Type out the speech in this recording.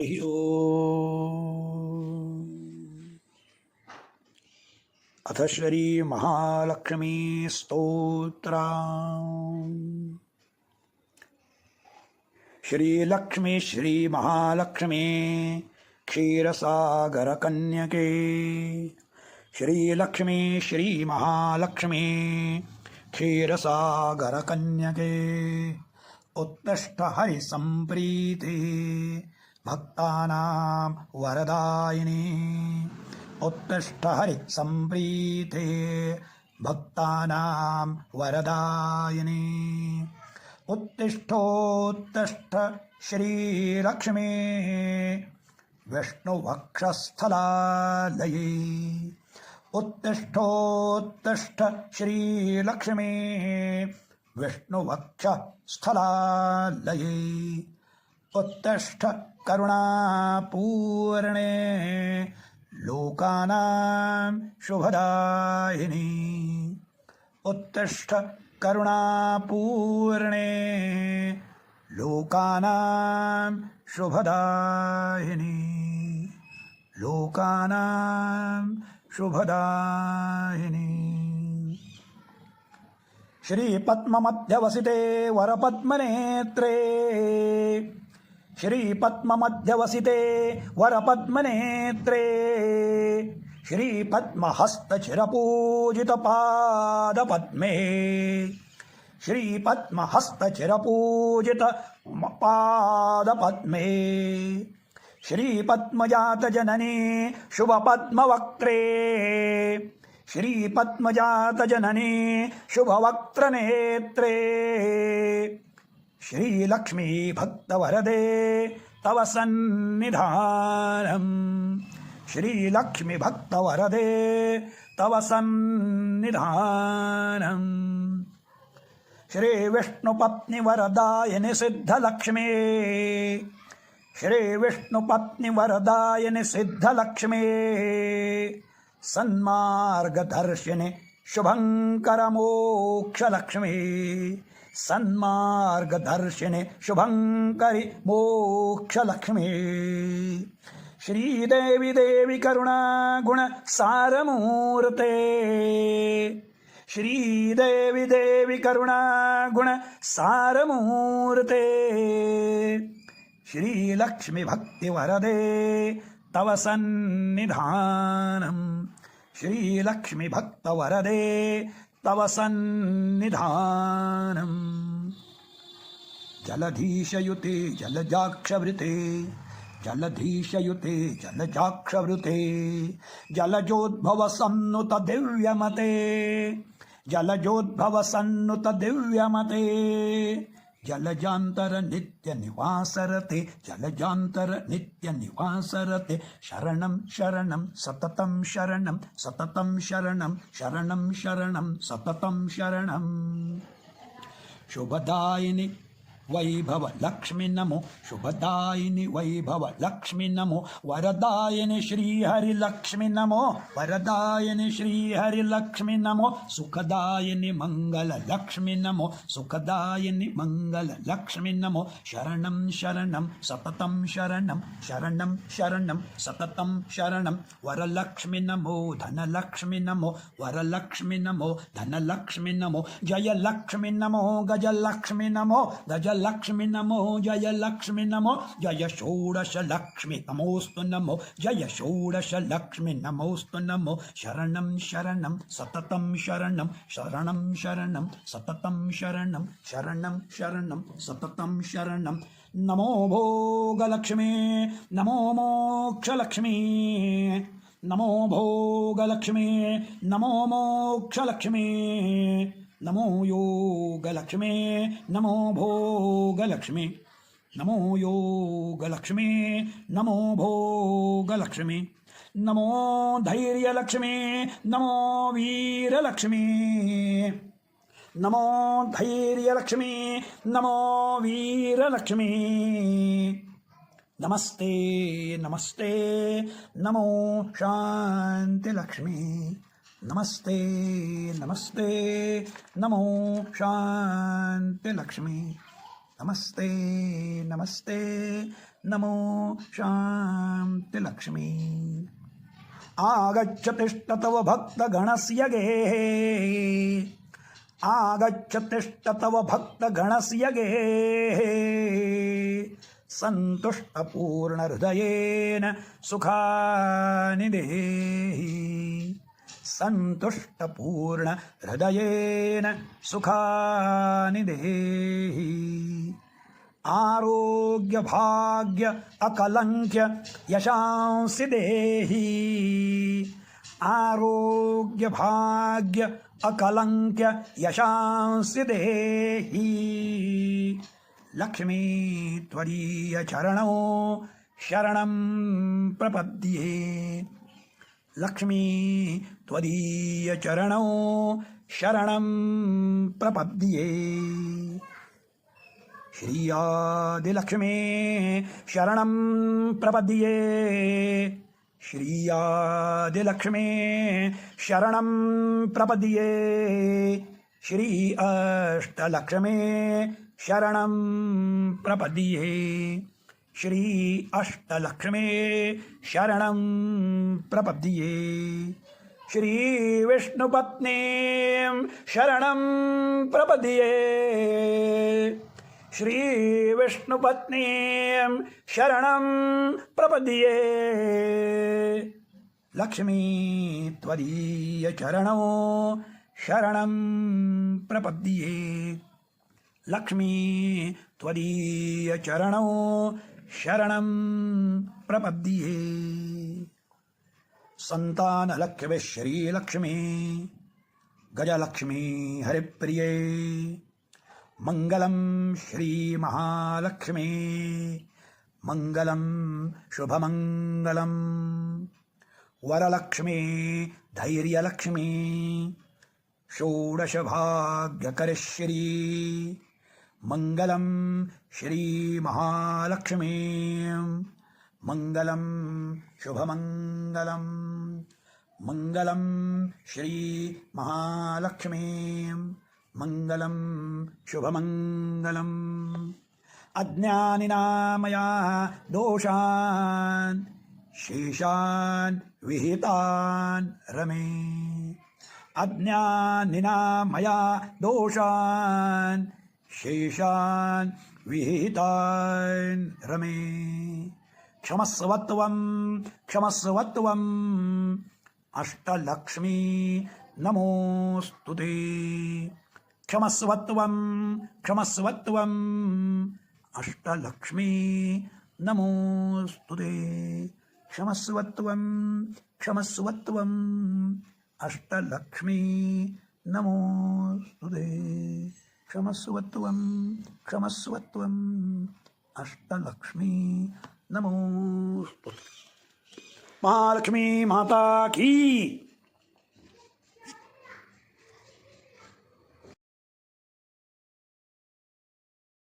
अथ श्रीमहालक्ष्मी स्तोत्रा श्रीलक्ष्मी श्रीमहालक्ष्मी क्षीरसागरकन्यके। श्रीलक्ष्मी श्रीमहालक्ष्मी क्षीरसागरकन्यके। उत्तिष्ठहरिसम्प्रीते भक्तानां वरदायिनी। उत्तिष्ठहरिसम्प्रीते भक्तानां वरदायिनी। उत्तिष्ठोत्तिष्ठ श्रीलक्ष्मी। विष्णुवक्षस्थलालये। उत्तिष्ठोत्तिष्ठ श्रीलक्ष्मी। विष्णुवक्षस्थलालये। उत्तिष्ठ करुणापूर्णे लोकानां शुभदायिनी। उत्तिष्ठ करुणापूर्णे लोकानां शुभदायिनी। लोकानां शुभदायिनी। श्रीपद्ममध्यवसिते वरपद्मनेत्रे श्रीपद्ममध्यवसिते वरपद्मनेत्रे। श्रीपद्महस्तचिरपूजितपादपद्मे। श्रीपद्महस्तचिरपूजित पादपद्मे श्रीपद्मजातजननी शुभपद्मवक्त्रे। श्रीपद्मजातजननी शुभवक्त्रनेत्रे। श्रीलक्ष्मी भक्तवरदे तव सन्निधानम्। श्रीलक्ष्मी भक्तवरदे तव सन्निधानम्। श्रीविष्णुपत्निवरदायनि सिद्धलक्ष्मी श्रीविष्णुपत्निवरदायनि सिद्धलक्ष्मी सन्मार्गदर्शिनि शुभङ्करमोक्षलक्ष्मी। सन्मार्गदर्शिनि शुभङ्करि मोक्षलक्ष्मी। श्रीदेवि देवि करुणागुण सारमूर्ते। श्रीदेवि देवि करुणागुण सारमूर्ते। श्रीलक्ष्मीभक्तिवरदे तव सन्निधानम् श्रीलक्ष्मीभक्तवरदे तव सन्निधानम्। जलधीशयुते जलजाक्षवृते जलधीशयुते जलजाक्षवृते जलजोद्भव सन्नुत दिव्यमते जलजोद्भव सन्नुत दिव्यमते। जलजान्तर नित्य निवासरते जलजान्तर नित्य निवासरते शरणं शरणं सततं शरणं सततं शरणं शरणं शरणं सततं शरणम् शुभदायिनि वैभव लक्ष्मी नमो शुभदायिनि वैभव लक्ष्मी नमो वरदायिनि श्रीहरिलक्ष्मी नमो वरदायिनि श्रीहरिलक्ष्मी नमो सुखदायिनि मङ्गललक्ष्मी नमो सुखदायिनि मङ्गललक्ष्मी नमो शरणं शरणं सततं शरणं शरणं शरणं सततं शरणं वरलक्ष्मी नमो धनलक्ष्मी नमो वरलक्ष्मी नमो धनलक्ष्मी नमो जयलक्ष्मी नमो गजलक्ष्मी नमो गजलक्ष्मी नमो जयलक्ष्मी नमो, जय षोडश लक्ष्मी, नमोऽस्तु नमो, जय षोडश लक्ष्मी, नमोऽस्तु नमो। शरणं शरणं, सततं शरणं शरणं शरणं, सततं शरणं शरणं शरणं, सततं शरणं। नमो भोगलक्ष्मी, नमो मोक्षलक्ष्मी, नमो भोगलक्ष्मी, नमो मोक्षलक्ष्मी। नमो योगलक्ष्मी, नमो भोगलक्ष्मी, नमो योगलक्ष्मी, नमो भोगलक्ष्मी, नमो धैर्यलक्ष्मी, नमो वीरलक्ष्मी, नमो धैर्यलक्ष्मी, नमो वीरलक्ष्मी। नमस्ते नमस्ते, नमो शान्तिलक्ष्मी नमस्ते नमस्ते। नमो शान्तिलक्ष्मी नमस्ते नमस्ते। नमो शान्तिलक्ष्मी आगच्छतिष्ठ तव भक्तगणस्य गेः आगच्छतिष्ठ तव भक्तगणस्य गेः सन्तुष्टपूर्णहृदयेन सुखानि देहि सन्तुष्टपूर्णहृदयेन सुखानि देहि। आरोग्यभाग्य अकलङ्क्य यशांसि देहि। आरोग्यभाग्य अकलङ्क्य यशांसि देहि। लक्ष्मी त्वदीयचरणौ शरणं प्रपद्ये। लक्ष्मी त्वदीयचरणौ शरणं प्रपद्ये। श्रीयादिलक्ष्मे शरणं प्रपद्ये। श्रीयादिलक्ष्मे शरणं प्रपद्ये। श्री अष्टलक्ष्मे शरणं प्रपद्ये। श्री अष्टलक्ष्मे शरणं प्रपद्ये। श्रीविष्णुपत्नीं शरणं प्रपद्ये। श्रीविष्णुपत्नीं शरणं प्रपद्ये। लक्ष्मी त्वदीयचरणौ शरणं प्रपद्ये। लक्ष्मी त्वदीयचरणौ शरणं प्रपद्ये। सन्तानलक्ष्मी श्रीलक्ष्मी गजलक्ष्मी हरिप्रिये। मङ्गलं श्रीमहालक्ष्मी मङ्गलं शुभमङ्गलम्। वरलक्ष्मी धैर्यलक्ष्मी षोडशभाग्यकरश्री मङ्गलं श्रीमहालक्ष्मी। मङ्गलं शुभमङ्गलम्। मङ्गलं श्रीमहालक्ष्मी। मङ्गलं शुभमङ्गलम्। अज्ञानिना मया दोषान्, शेषान् विहितान् रमे। अज्ञानिना मया दोषान् शेषान् विहितान् रमे। क्षमस्वत्वं क्षमस्वत्वम् अष्टलक्ष्मी नमोऽस्तु ते। क्षमस्वत्वं क्षमस्वत्वम् अष्टलक्ष्मी नमोऽस्तु ते। क्षमस्वत्वं क्षमस्वत्वम् अष्टलक्ष्मी नमोऽस्तु ते। क्षमस्वत्वं क्षमस्वत्वम् अष्टलक्ष्मी नमो। महालक्ष्मी माता की।